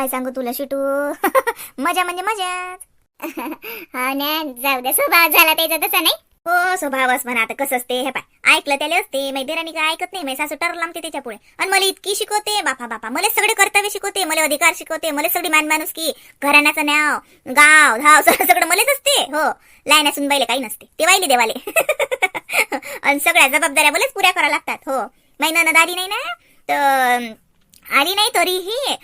काय सांगू तुला शिटू? मजा म्हणजे मजाच. हा ना जाऊ दे स्वभाव झाला त्याचा तसा नाही. हो स्वभावच म्हणा आता कसं असते हे पाय. ऐकलं त्याला असते मैदेरानी काय ऐकत नाही माझी सासू टरला लांबते त्याच्या पुढे. आणि मला इतकी शिकवते बापा बापा. मला सगळे कर्तव्य शिकवते मला अधिकार शिकवते मला सगळी मान माणूस की घराण्याचं नाव गाव धाव सगळं सगळं मलाच असते हो. लायना सुनबाईले काही नसते ते वाईले देवाले. आणि सगळ्या जबाबदाऱ्या मलाच पुऱ्या कराव्या लागतात हो. महिना ननद नाही ना तर आली नाही तरीही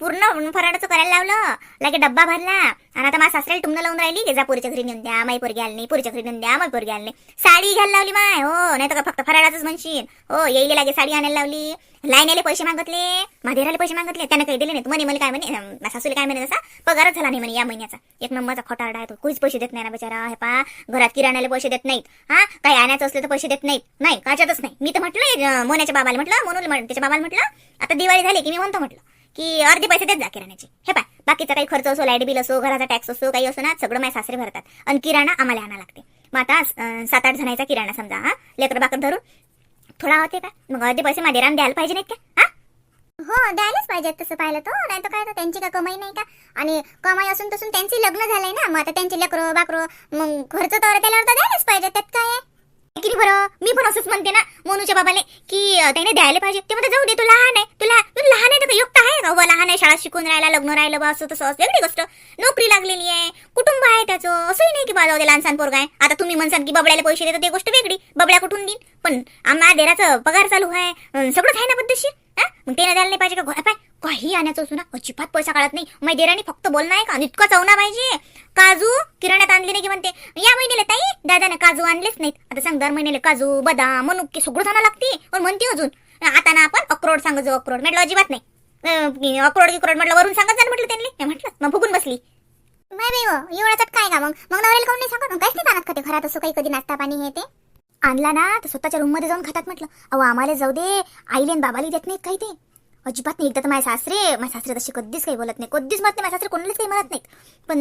पूर्ण फराडाचं करायला लावलं लगे डब्बा भरला आणि आता माझ्या सासऱ्याला तुमनं लावून राहिली की जा पोरीच्या घरी नेऊन द्या माई पोरगी आली नाही पोरीच्या घरी नेऊन द्या माई पोरगी आली नाही. साडी घ्यायला लावली माय हो नाही तर फक्त फराळाच म्हणशील. हो येईल लागे साडी आणायला लावली. लाईनले पैसे मागतले माधेराले पैसे मागतले त्यानं काही दिले नाही म्हणे मला काय म्हणे अं, सासूला काय म्हणे जसा पगारच झाला नाही म्हणे या महिन्याचा. एक नंबरचा खोटारडा आहे तो कुठेच पैसे देत नाही ना बिचारा हे पा घरात किराण्याला पैसे देत नाहीत. हा काही आणायचं असलं तर पैसे देत नाहीत. नाही काच्यातच नाही. मी तर म्हटलं मोन्याच्या बाबाला म्हटलं म्हणून त्याच्या बाबाला म्हटलं आता दिवाळी झाली की मी म्हणतो म्हटलं. की अर्धे पैसे देत जा किराण्याचे. हे पाय बाकीचा काही खर्च असो लाइट बिल असो घराचा टॅक्स असो काही असो ना सगळं माझ्या सासरे भरतात. आणि किराणा आम्हाला आणा लागते. मग आता सात आठ जणांचा किराणा समजा हा लेकर बाकर धरून. थोडा होते का? मग अर्धे पैसे मादेराम द्यायला पाहिजे नाहीत का? हा? हो द्यायलाच पाहिजे तसं पाहिलं तर. नाही तर काय तर त्यांची का कमाई नाही का? आणि कमाई असून तसून त्यांचे लग्न झालंय ना. मग आता त्यांचे लेकरं बाकरो मग खर्च तर त्याला तर द्यायलाच पाहिजे त्यात काय आहे? की बरं? मी पण असंच म्हणते ना मोनूच्या बाबाले की त्याने द्यायला पाहिजे. ते म्हणते जाऊ दे तू लहान आहे. तुला तू लहान आहे तर युक्त लहान आहे शाळा शिकून राहिला लग्न राहिलं बा असं तसं वेगळी गोष्ट. नोकरी लागलेली आहे. कुटुंब आहे त्याचं. असंही नाही की बा जाऊ दे लहानसान पोरगा आहे. आता तुम्ही म्हणसान की बबड्याला पैसे देतात ते गोष्ट वेगळी. बबड्या कुठून देईन? पण आम्हाला देराचं पगार चालू आहे. सगळंच आहे ना पद्धतशीर. मग ते द्यायला नाही पाहिजे का? घोडा पाय. काही आणायचं असू ना. अजिबात पैसा काढत नाही. मग देराने फक्त बोलणं आहे का? आणि इतका चवना पाहिजे. काजू किराण्यात आणले नाही की म्हणते या महिन्याला ताई दादाने काजू आणलेच नाहीत. आता सांग दर महिन्याला काजू बदाम मनुके सगळं जाणं लागते. पण म्हणते अजून आता ना आपण अक्रोड सांगत अक्रोड. म्हटलं अजिबात नाही. अक्रोड गिक्रोड म्हटलं वरून सांगत जा म्हटलं त्यांनी. मी म्हटलं मग फुगून बसली. नाही बाई हो काय का मग? मग नवऱ्याला काऊन नाही सांगत? काहीच नाही आणत का ते घरात असं काही कधी नाश्ता पाणी हे ते? आणला ना तर स्वतःच्या रूममध्ये जाऊन खातात म्हटलं. अहो आम्हाला जाऊ दे. आईले आणि बाबाला देत नाहीत काही ते. अजिबात नाही. एकदा तर माझ्या सासरे माझ्या सासरे तशी कधीच काही बोलत नाही कधीच म्हणत नाही. माझ्या सासरे कोणालाच काही म्हणत नाहीत. पण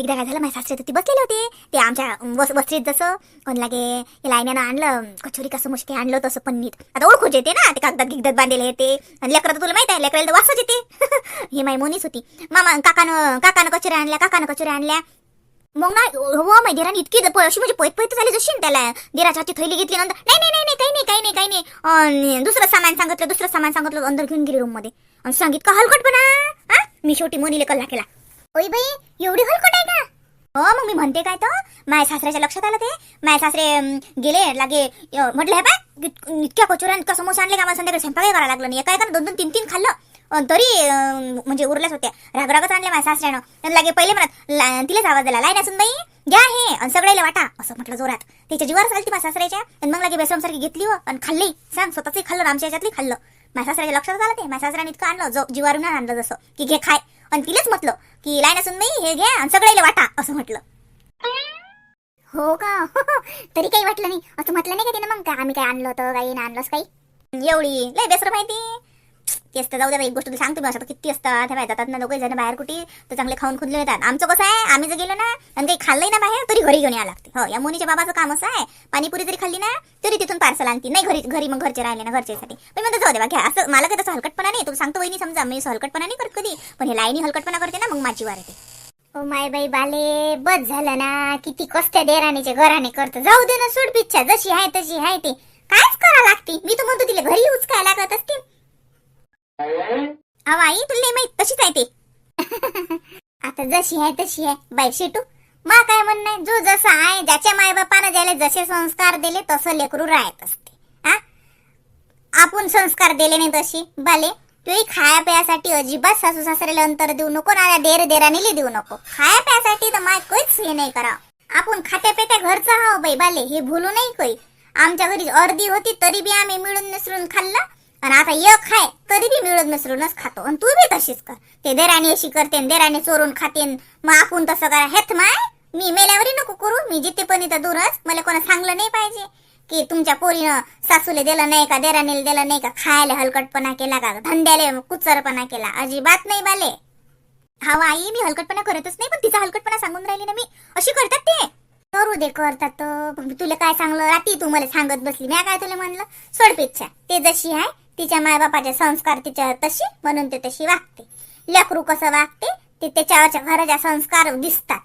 एकदा काय झालं माझ्या सासरे तर ती बसलेले होते. ते आमच्या वस वस्त्रीत जसं कोण लागे या आणलं कचोरी कसं मुश्के आणलं तसं पन्नीत आता ओळखूच येते ना ते कागदात गिगदात बांधलेले येते आणि लेकरं तर तुला माहीत आहे लेकराला तर वासच येते. हे माय मोनीच होती. मामा काकानं काकानं कचोऱ्या आणल्या काकानं कचोऱ्या आणल्या. मग ना हो माहिती देराने इतकी अशी म्हणजे पैत पैत झाली जशी ना त्याला देराच्या हाती थैली घेतली नंतर नाही नाही नाही नाही, काही नाही काही नाही काही नाही. दुसरं सामान सांगितलं दुसरं सामान सांगितलं अंदर घेऊन गेली रूममध्ये. आणि सांगित का हलकटपणा हा? मी शेवटी मोनीले कल्ला केला. ओय बाई एवढी हलकट आहे का? हो मग मी म्हणते काय तर माय सासऱ्याच्या लक्षात आलं ते. माय सासरे गेले लागे म्हटलं हे बाय इतक्या कचोऱ्या इतका समोसा आणले का? मला संध्याकाळी स्वयंपाक करायला लागलं नाही. एका एका दोन दोन तीन तीन खाल्लं. तरी म्हणजे उरल्याच होत्या. रागरागच आणले माझ्या सासऱ्यानं. आणि लागे पहिले म्हणत तिलाच आवाज दिला. लाईन असून बाई घ्या हे आणि सगळ्याला वाटा. असं म्हटलं जोरात. त्याच्या जीवावर चालती माझ्या सासऱ्याच्या. आणि मग लागे बेसमसारखी घेतली हो आणि खाल्ली. सांग स्वतःच खाल्लं आमच्या याच्यातली खाल्लं. माझ्या सासऱ्याच्या लक्षात आलं ते. माझ्या सासऱ्याने इतकं आणलं जो जीवारून आणलं जसं. की घे खाय. आणि तिलाच म्हटलं की लाईन असून बाई हे घ्या आणि सगळ्याला वाटा. असं म्हटलं. हो का? तरी काही वाटलं नाही. असं म्हटलं नाही का तिने मग? का आम्ही काय आणलं होतं काही नाही आणलंच काही? एवढी. लय बेसर माहिती. तेच तर जाऊ द्या एक गोष्ट तुला सांगतो मी असं किती असतात बाहेर जातात ना लोक जण बाहेर कुठे तर चांगले खाऊन खुदले येतात आमचं कसं आहे आम्ही जर गेलो ना आणि काही खाल्लंय ना बाहेर तरी घरी घेऊन यावं लागते. हो या मुनीच्या बाबाचं काम असं आहे पाणीपुरी जरी खाल्ली ना तरी तिथून पार्सल आणते. नाही घरी घरी मग घरचे राहिले ना घरच्यासाठी पण म्हणतो जाऊ दे घ्या. असं मला काही तसं हलकटपणा नाही तुला सांगतो वहिनी समजा मी हलकटपणा नाही करत कधी पण हे लाईनी हलकटपणा करते ना मग माझी वार येते. ओ माय बाई बाले बस झालं ना किती कस्त्या देराणीचे घराने करतं. जाऊ दे ना सोड पिच्छा जशी आहे तशी आहे ते. कायच करा लागते. मी तर म्हणतो तिला घरी उचकायला काय लागत असते. अहो आई तुला नाही माहीत तशीच आहे ते. आता जशी आहे तशी आहे. बाई शेटू. मा काय म्हणणं जो जसा आहे ज्याच्या मायबापानं ज्याला जसे संस्कार दिले तसं लेकरू राहत असते. हा? आपण संस्कार दिले नाही तशी. बाले तुही खाया प्यासाठी अजिबात सासू सासऱ्याला अंतर देऊ नको ना देर देराने देऊ नको. खाया प्यासाठी तर माय काहीच हे नाही करा आपण खात्या पेत्या घरचा हा बाई बाले हे भूलू नाही कोई आमच्या घरी अर्धी होती तरी बी आम्ही मिळून मिसळून खाल्लं. आणि आता एक खाय तरी बी मिळून मिसळूनच खातो. आणि तू बी तशीच कर. ते देराणी अशी करते देराणी चोरून खातेन मग आपण तसं करा. हेत माय मी मेल्यावरही नको करू. मी जिथे पण इथं दूरच मला कोणा सांगलं नाही पाहिजे. की तुमच्या पोरीनं सासूले दिलं नाही का देराणीला दिलं नाही का खायला हलकटपणा केला का धंद्याले कुचरपणा केला. अजिबात नाही बाले. हा आई मी हलकटपणा करतच नाही पण तिचा हलकटपणा सांगून राहिली ना मी. अशी करतात ते. करू दे करतात तुला काय सांगलं रात्री तू मला सांगत बसली. मी काय तुला म्हणलं? सोड पिच्छा. ते जशी आहे तिच्या मायबापाचे संस्कार तिच्या तशी म्हणून ते तशी वागते. लेकरू कसं वागते ते त्याच्यावरच्या घराच्या संस्कार दिसतात.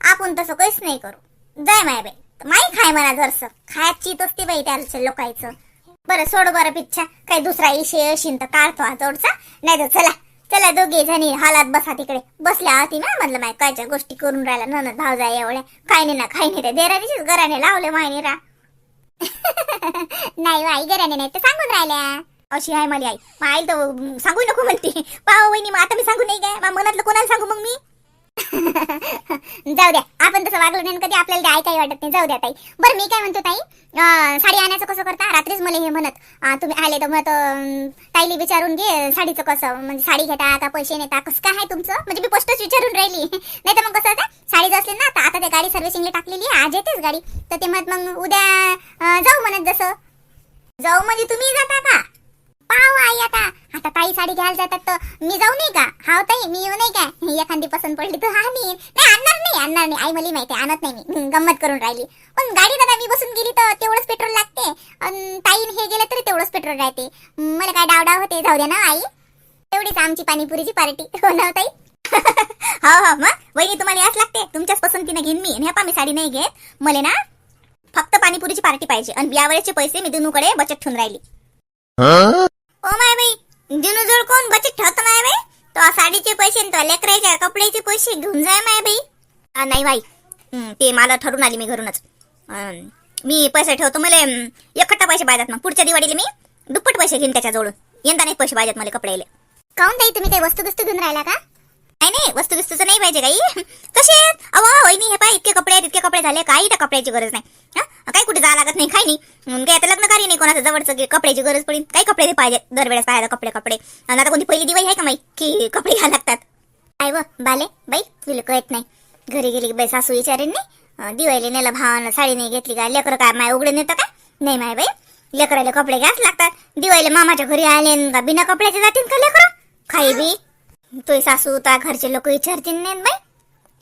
आपण तसं काहीच नाही करू. जाय माय बाई. माई खाय म्हणा जरस. खायची असते बाई त्या लोकायचं बरं सोड बरं पिच्छा. काही दुसरा इशे अशीन तर काढतो हा जोडचा नाही तर चला. चला दोघे जणी हालात बसा तिकडे. बसल्या होती ना म्हणलं माय कायच्या गोष्टी करून राहिल्या. ननद भाव जाय एवढ्या. काही नाही ना काही नाही रे देरानीच घराने लावले मायने रा. नाही बाई घराने नाही तर सांगून राहिल्या. अशी आहे मला आई. मग तर सांगू नको म्हणते. पाव वहिनी मग आता मी सांगू नाही काय? मग मनातलं कोणाला सांगू मग मी? जाऊ द्या. आपण तसं वागलो नाही कधी आपल्याला काय ऐकाय वाटत नाही. जाऊ द्या ताई. बरं मी काय म्हणतो ताई? साडी आणायचं कसं करता? रात्रीच मला हे म्हणत. तुम्ही आले तर म्हणत अं, ताईली विचारून घे साडीचं कसं. म्हणजे साडी घेता का पैसे नेता. कसं काय आहे तुमचं? म्हणजे मी पोस्टच विचारून राहिली. नाही तर मग कसं होतं? साडी असली ना आता आता ते गाडी सर्व्हिसिंगला टाकलेली आहे. आज येतेच गाडी. तर ते म्हणत मग उद्या जाऊ म्हणत जसं. जाऊ म्हणजे तुम्ही जाता का? पाव आई आता. आता ताई साडी घ्यायला जातात तर मी जाऊ नाही का? हाव ताई मी येऊ नाही का? एखादी पसंत पडली तर हा नाही नाही आणणार नाही आणणार नाही. आई मला माहिती आणत नाही मी. गंमत करून राहिली. पण गाडी दादा मी बसून गेली तर तेवढंच पेट्रोल लागते. आणि ताईन हे गेलं तरी तेवढंच पेट्रोल राहते. मला काय डाव डाव होते जाऊ द्या ना आई. तेवढीच आमची पाणीपुरीची पार्टी. हो ना ताई? हो हो मग. वहिनी तुम्हाला याच लागते. तुमच्याच पसंतीने घेईन मी. ह्या मी साडी नाही घेत. मला ना फक्त पाणीपुरीची पार्टी पाहिजे. आणि यावेळेचे पैसे मी दोनूकडे बचत ठेवून राहिली. ओ माय बाई दिनू जोड कोण बचत ठेवतो माय बाई? तो साडीचे पैसे तो लेकराच्या कपड्याचे पैसे घेऊन जाय माय बाई. नाही बाई ते मला ठरून आली मी घरूनच. मी पैसे ठेवतो मला एकट्टा पैसे पाहिजेत मग. पुढच्या दिवाळीला मी दुप्पट पैसे घेईन त्याच्याजवळून. यंदा नाही पैसे पाहिजेत मला कपड्याला. काऊन ताई तुम्ही काही वस्तू वस्तू घेऊन राहिला का? नाही नाही वस्तू बिस्तूचं नाही पाहिजे काही. कसे अहो वहिनी हे पाय इतके कपडे आहेत इतके कपडे झाले काही त्या कपड्याची गरज नाही. हा? काही कुठे जायला लागत नाही काही नाही. काय आता लग्न कार्य नाही कोणाचं जवळचं कपड्याची गरज पडेल. काही कपडे पाहिजे दरवेळेस पाहायला कपडे कपडे. आणि आता कोणती पहिली दिवाळी आहे का माई? की कपडे घ्यायला लागतात. काय व बाले बाई तुला कळत नाही. घरी गेली की बाई सासू विचारेन नाही. नेलं दिवाळीला नेला भावानं साडी नाही घेतली का? लेकरं काय माय उघडे नेतं का? नाही माय बाई. लेकराला कपडे घ्याच लागतात. दिवाळीला मामाच्या घरी आले का? बिना कपड्याचे जातील का लेकरं? खाई बी. तुझी सासू त्या घरचे लोक विचारतील नाही बाई?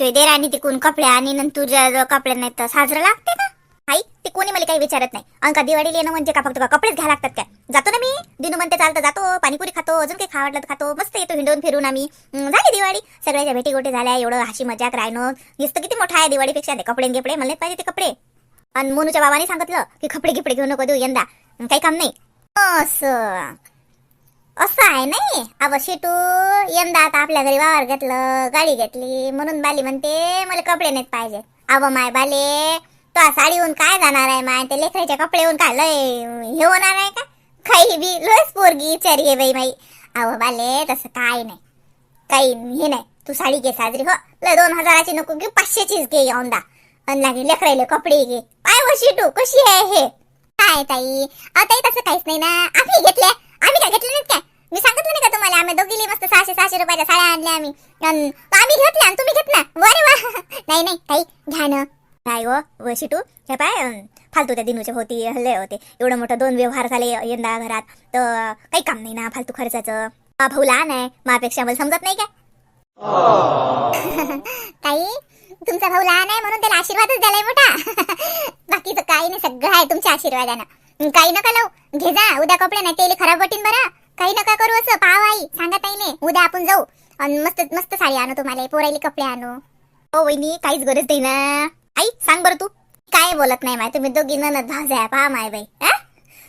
तुझे देराणी तिकून कपडे आणि नंतर तुझ्या कपडे नाही तर साजरं लागते का? आई ते कोणी मला काही विचारत नाही. अंका दिवाळीला येणं म्हणजे का? फक्त का कपडेच घ्या लागतात काय? जातो ना मी? दिनू म्हणते चालतं जातो पाणीपुरी खातो अजून काही खावडलं तर खातो. मस्त येतो हिंडून फिरून आम्ही. झाली दिवाळी. सगळ्याच्या भेटी गोटे झाल्या एवढं हाशी मजाक राहणं दिसतं किती मोठा आहे दिवाळीपेक्षा. ते कपडे गिपडे मला पाहिजे ते कपडे. आणि मोनूच्या बाबाने सांगितलं की कपडे गिपडे घेऊ नको देऊ यंदा. काही काम नाही. असं. असं आहे नाही. अव शेटू यंदा आता आपल्या घरी वावर घेतलं गाडी घेतली म्हणून बाली म्हणते मला कपडे नाहीत पाहिजे. अब माय बाले तो साडीहून काय जाणार आहे माय? ते लेकराचे कपडे होऊन काय लय हे होणार आहे का? काही बी लयच पोरगी विचारी आहे बाई माई अव बाले तसं काय नाही. काही हे नाही. तू साडी घे साजरी हो. लय दोन हजाराची नको घे पाचशेचीच घे औंदा अन लागे लेकरायले कपडे घे. काय व हो, शेटू कशी आहे हे? काय ताई? अहो ताई तसं काहीच नाही ना. आम्ही घेतल्या आम्ही काय घेतलं नाहीत काय? मी सांगितलं नाही का तुम्हाला आम्ही दोघी मस्त सहाशे सहाशे रुपयाच्या साड्या आणल्या आम्ही. अन आम्ही घेतल्या आणि तुम्ही घेत ना वा. नाही नाही ताई घ्या ना. काय व व शिटू? हे पाय अं, फालतू त्या दिनूचे होती हल्ले होते. एवढं मोठं दोन व्यवहार झाले यंदा घरात. तर काही काम नाही ना फालतू खर्चाचं. हा भाऊ लहान आहे मापेक्षा मला समजत नाही काय? ताई तुमचा भाऊ लहान आहे म्हणून त्याला आशीर्वादच द्यालाय मोठा. बाकीचं काही नाही सगळं आहे तुमच्या आशीर्वादानं. काही नका लावू. घे जा उद्या कपडे नाही तेले खराब वाटीन बरा. काही नका करू असं पाव आई सांगा ताईने उद्या आपण जाऊ. आणि मस्त मस्त साडी आणू तुम्हाला पोरायले कपडे आणू. ओ वहिनी काहीच गरज नाही ना आई सांग बरं तू. काय बोलत नाही माय तुम्ही दोघी ननद भावजाय पहा माय बाई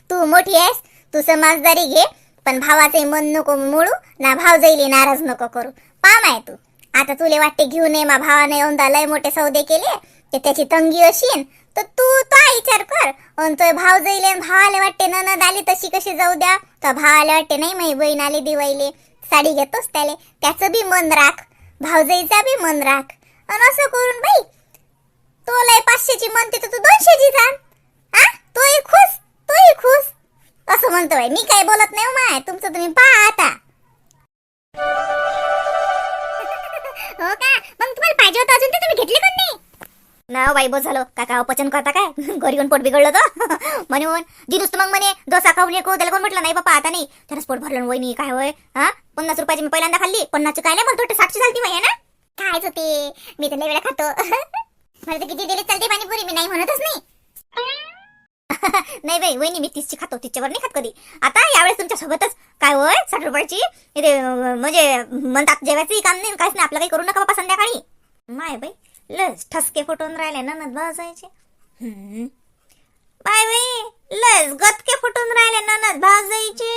तू मोठी आहेस तू समजदारी घे पण भावाचे मन नको मोडू ना भाव जाईल नाराज नको करू. पहा माय तू. आता तुले वाटते घेऊन ये मा भावाने येऊन लय मोठे सौदे केले ते त्याची तंगी अशीन तर तू तो विचार कर. अन तो भाव जाईले भावाला वाटते ननद आली तशी कशी जाऊ द्या. तर भावाला वाटते नाही माही बहीण आली दिवाळीले. साडी घेतोस त्याले. त्याचं बी मन राख. भावजाईचा बी मन राख. अन असं करून बाई तो लय पाचशेची म्हणते तर तू दोनशेची जा. हा तोही खुश तोही खुश. असं म्हणतोय मी काय बोलत नाही हो माय. तुमचं तुम्ही पहा आता. हो का? मग तुम्हाला पाहिजे होतं अजून ते? तुम्ही घेतले कोण नाही? ना हो बाई झालं. काका पचन करता काय? घरी येऊन पोट बिघडलं तर? म्हणून दिनुस नुसतं मग म्हणे डोसा खाऊन येको त्याला कोण म्हटलं नाही बापा आता नाही. त्याला पोट भरलं वय नाही काय होय? हा? पन्नास रुपयाची मी पहिल्यांदा खाल्ली पन्नासची काय नाही म्हणतो सातशे झाली माहिती ना? खायच होते मी तर वेळा खातो. मला तर किती दिले चालते पाणीपुरी मी नाही म्हणतच नाही. नाही बाई वहिनी मी तीसची खातो तिच्यावर नाही खात कधी. आता यावेळेस तुमच्या सोबतच काय होय साठ रुपयाची? म्हणजे म्हणतात जेवायचंही काम नाही काहीच नाही आपलं काही करू नका बाबा संध्याकाळी. माय बाई. लस ठसके फुटून राहिले ननद भाजायचे. हम्म. बाय बाई लस गतके फुटून राहिले ननद भाजायचे.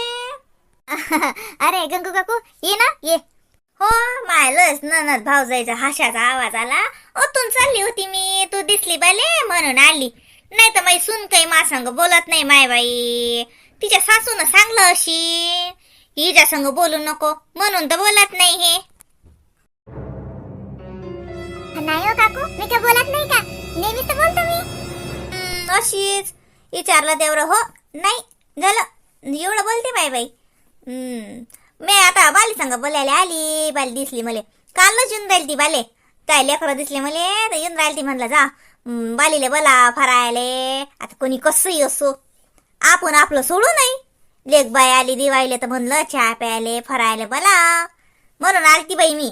अरे गंगू काकू ये ना ये. हो माय लस ननद भावजायचा हाशाचा आवाज आला. ओतून चालली होती मी तू दिसली बाले म्हणून आली. नाही तर माई सुन काही मा संग बोलत नाही माय बाई. तिच्या सासून सांगलं अशी. हिच्या संग बोलू नको म्हणून तर बोलत नाही हे. नाही हो काकू मी काय बोलत नाही का? नेहमी तर बोलतो मी. अशीच. विचारलं तेवढं हो? नाही झालं. एवढं बोलते बाई बाई. मी आता बाली संग बोलायला आली. बाली दिसली मले. कालच येऊन राहिली ती बाले. काय लेकरं दिसले मले तर येऊन राहिली ती म्हणलं जा. बालीले बोला फरायले. आता कोणी कसंही असो. आपण आपलं सोडू नाही. लेख बाई आली दिवाळीले तर म्हणलं चहा प्यायले फरायले बोला. म्हणून आलती बाई मी.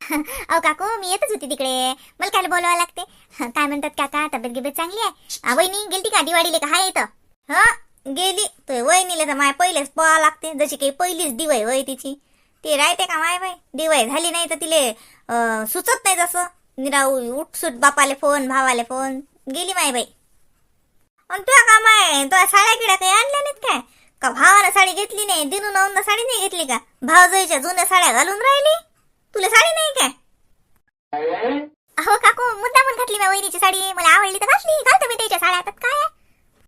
अहो काकू मी येतच होती तिकडे. मला काय बोलावं लागते. काय म्हणतात काका तब्येत गिबेत चांगली आहे? वहिनी गेलती का दिवाळीले? का हाय इथं? हा गेली. तर वहिनीला तर माय पहिलेच पळा लागते. जशी काही पहिलीच दिवाळी वय तिची. ती राहते का माय बाय दिवाळी झाली नाही तर तिले सुचत नाही जसं. निराऊ उठसूट बापाले फोन भावाले फोन. गेली माय बाई. आणि तुला का माय तुला साड्या किड्या काही आणल्या नाहीत काय? का भावानं साडी घेतली नाही दिनू नवनं साडी नाही घेतली का? भावजईच्या जुन्या साड्या घालून राहिली? तुला साडी नाही काय? अहो काकू मुद्दा पण घातली मी वहिनीची साडी. मला आवडली तर घातली. घालतो मी त्याच्या साड्या. आता काय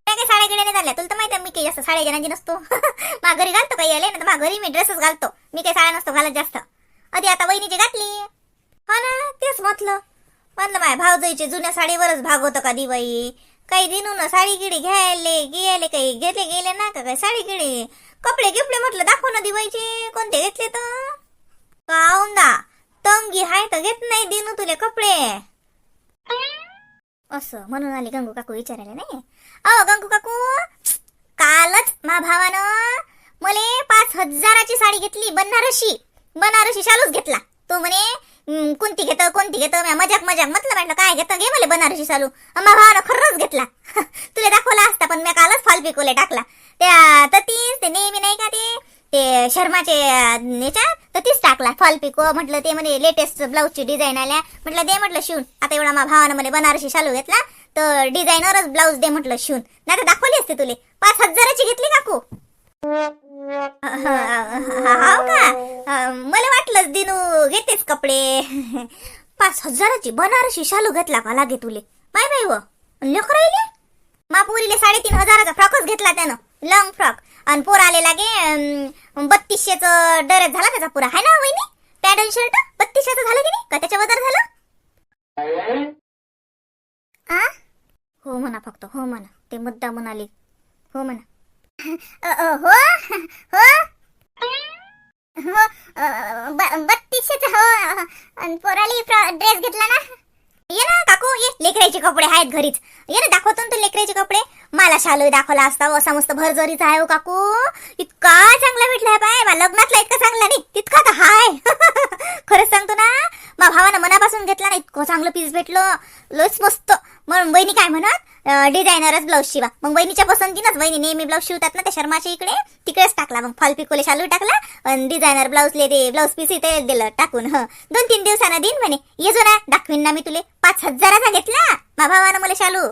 काय काय साड्या गिड्या झाल्या तुला तर माहिती मी काही जास्त साड्या घेण्याची नसतो. मा घरी घालतो काही आले ना तर घरी मी ड्रेसच घालतो. मी काही साड्या नसतो घालत जास्त. आधी आता वहिनीची घातली. हो ना तेच म्हटलं. म्हटलं माय भावजाईचे जुन्या साडीवरच भाग होतं का दिवाळी काही दिनू ना साडी गिडी घ्यायले गेले काही घेतले गेले ना का काही साडी गिडी? कपडे गिपडे म्हटलं दाखव ना दिवायचे कोणते घेतले तर? काऊन तंगी हाय तर घेत नाही दिनू तुले कपडे असं म्हणून आली गंगू काकू विचारायला नाही अहो गंगू काकू कालच मा भावानं मले पाच हजाराची साडी घेतली बनारसी बनारसी शालूच घेतला तो म्हणे कोणती घेतं कोणती घेतं म्या मजाक मजाक म्हटलं म्हटलं काय घेतं घे मला बनारसी शालू मा भावानं खरंच घेतला तुला दाखवला असता पण मी कालच फाल पिकोले टाकला त्या ततीच ते नेहमी नाही का ते ते शर्माचे याच्यात टाकला. फॉल पिको म्हटलं ते म्हणे लेटेस्ट ब्लाऊजची डिझाईन आल्या. म्हटलं दे म्हटलं शिवून. आता एवढा मा भावानं मला बनारसी शालू घेतला तर डिझाईनवरच ब्लाऊज दे म्हटलं शिवून. नाही तर दाखवली असते तुले. पाच हजाराची घेतली काकू हाव का? मला वाटलंच दिनू घेतेच कपडे. पाच हजाराची बनारसी शालू घेतला का लागे तुले? बाय बाई व लेकर राहिले मापुरीले साडेतीन हजाराचा फ्रॉकच घेतला त्यानं. Long frock. आणि पोर आले लागे बत्तीसशेच ड्रेस झाला त्याचा पुरा. आहे ना वहिनी? पॅन्ट आणि शर्ट? बत्तीसशेच झालं की नाही? का त्याच्या वदर झालं? आ? हो म्हणा फक्त हो म्हणा. ते मुद्दा म्हणाले. हो म्हणा. हो? हो? हो हो. आणि पोराली ड्रेस घेतला ना? ये ना काकू ये लेकराचे कपडे आहेत घरीच. ये ना दाखवतो ना तू लेकराचे कपडे. मला शालू दाखवला असता हो, असा मस्त भरजरीचा आहे हो काकू. इतका चांगला भेटलाय पाय मा लग्नातला इतका चांगला नाही तितका तर हाय. खरंच सांगतो ना मा भावानं मनापासून घेतला ना इतकं चांगलं पीस भेटलं. लस मस्त. म्हणून बहिणी काय म्हणत? डिझायनरच ब्लाऊज शिवा. मग बहिणीच्या पसंतीनच बहिणी नेहमी ब्लाऊज शिवतात ना त्या शर्माच्या इकडे. तिकडेच टाकला मग. फॉल पिकोले शालू टाकला आणि डिझायनर ब्लाऊजले दे ब्लाऊज पीस इथे दिलं टाकून हं. दोन तीन दिवसानं देईन म्हणे. ये जो ना दाखवीन ना मी तुले. पाच हजाराचा घेतला. मा भावानं मला शालू.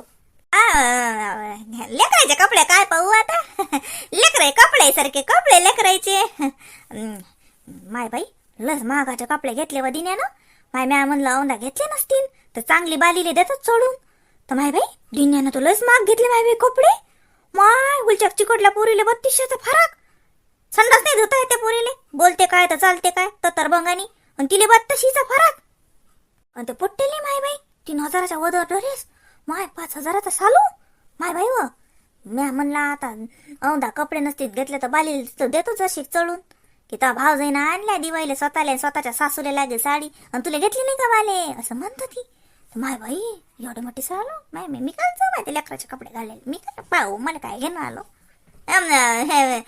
लेकरायचे कपडे काय पाहू आता? लेकराय कपडे सारखे कपडे लेकरायचे. माय बाई लस महागाचे कपडे घेतले व दिन्यानं. माय म्या म्हणलं औंदा घेतले नसतील तर चांगली बालीले देतात सोडून. तर माय बाई दिन्यानं तो लस महाग घेतले माय बाई कपडे माय गुलचक चिकटला पोरीले बत्तीसशेचा फरक. संडास नाही धुता येते पोरीले. बोलते काय तर चालते काय तर तरबंगानी आणि तिले बत्तीशीचा फरक. आणि ते पट्टेले माय बाई तीन हजाराच्या वर ड्रेस. माय पाच हजाराचा सालू. माय बाई व म्या म्हणला आता औंधा कपडे नसतील घेतले तर बाली तर देतो जशी चढून. की तो भाव जाईना आणल्या दिवाळीला स्वतःला स्वतःच्या सासूला लागेल साडी. आणि तुला घेतली नाही का बाले? असं म्हणतो ती माय बाई एवढे मोठी सालू? माय मी मी काल जाऊ माहिती लेकराचे कपडे घालेल मी काय पाहू मला काय घेणं आलो? हे,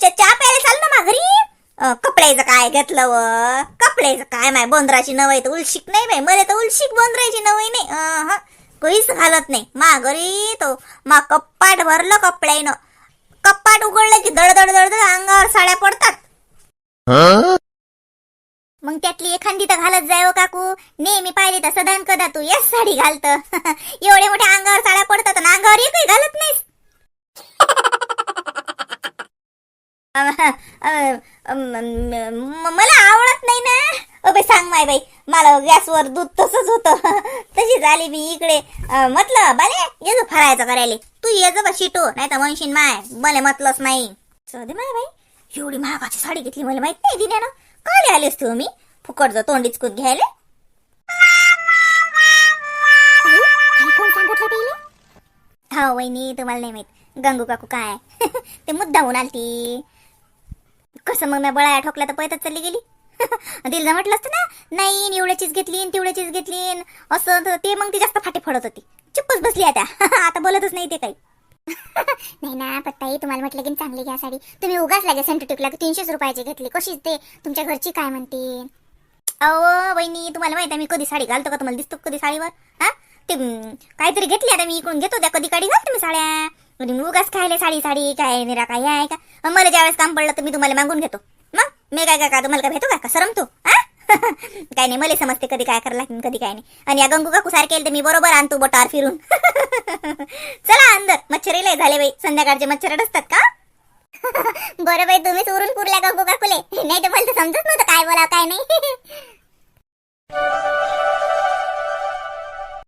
चहा प्यायला चाल ना माघरी कपड्याचं काय घेतलं व? कपड्याचं काय? माय बोंद्राची नवई तर उलशिक नाही बाई. मला तर उलशिक बोंद्राची नवई नाही. काहीच घालत नाही. माघरी तो मा कप्पाट भरलं कपड्यानं. कप्पाट उघडलं की दडदड दडदड अंगावर साड्या पडतात. मग त्यातली एखादी तर घालत जाय हो काकू. नेहमी पाहिली तर सदान कदा तू याच साडी घालत. एवढे मोठ्या अंगावर साड्या पडतात ना अंगावर एकही घालत नाही मला आवडत नाही ना. अभय सांग माय बाई मला गॅसवर दूध तसंच होतं. तशी झाली मी इकडे. म्हटलं बाले ये फरायचं करायला. तू ये जा बा शिटू नाही तर म्हणशीन माय मला म्हटलंच नाही. दे माय बाई. एवढी महागाची साडी घेतली मला माहीत नाही दिल्यानं काले आलेस तू मी. फुकट जो तोंडीच कूद घ्यायला. कोण सांगितलं हा वहिनी तुम्हाला नाही माहीत. गंगू काकू काय? ते मुद्दाहून आलती. कसं मग मी बळाया ठोकला तर पळतच चालली गेली? तिला म्हटलं असतं ना? नाही एवढ्याचीच घेतली तेवढ्याचीच घेतली. असं ते मग ती जास्त फाटे फडत होती. चुप्पच बसली आता. आता बोलतच नाही ते काही. नाही ना पत्ताई तुम्हाला म्हटलं की चांगली घ्या साडी. तुम्ही उगाच लागे सेंटर टिकला की तीनशेच रुपयाची घेतली. कशीच ते? तुमच्या घरची काय म्हणते? अहो वहिनी तुम्हाला माहीत आहे मी कधी साडी घालतो का? तुम्हाला दिसतो कधी साडीवर? हा? ते काहीतरी घेतली आता मी इकडून घेतो त्या कधी काढी घालतो मी साड्या. म्हणजे मी उगाच खायला साडी साडी काय निरा काय आहे का? मला ज्यावेळेस काम पडलं तर मी तुम्हाला मागून घेतो. मग? मी काय काय का तुम्हाला काय भेटू का? का? सरम तू? हा? काय नाही मला समजते कधी काय करायला लागेल कधी काय नाही. आणि या गंगू काकू सारखे तर मी बरोबर आणतो बोटावर फिरून. चला अंदर मच्छर झाले बाई. संध्याकाळचे मच्छर असतात का? बरं बाई तुम्ही चोरून पुरल्या गंगू काकुले. नाही तर मला तर समजत नव्हतं काय बोला काय नाही.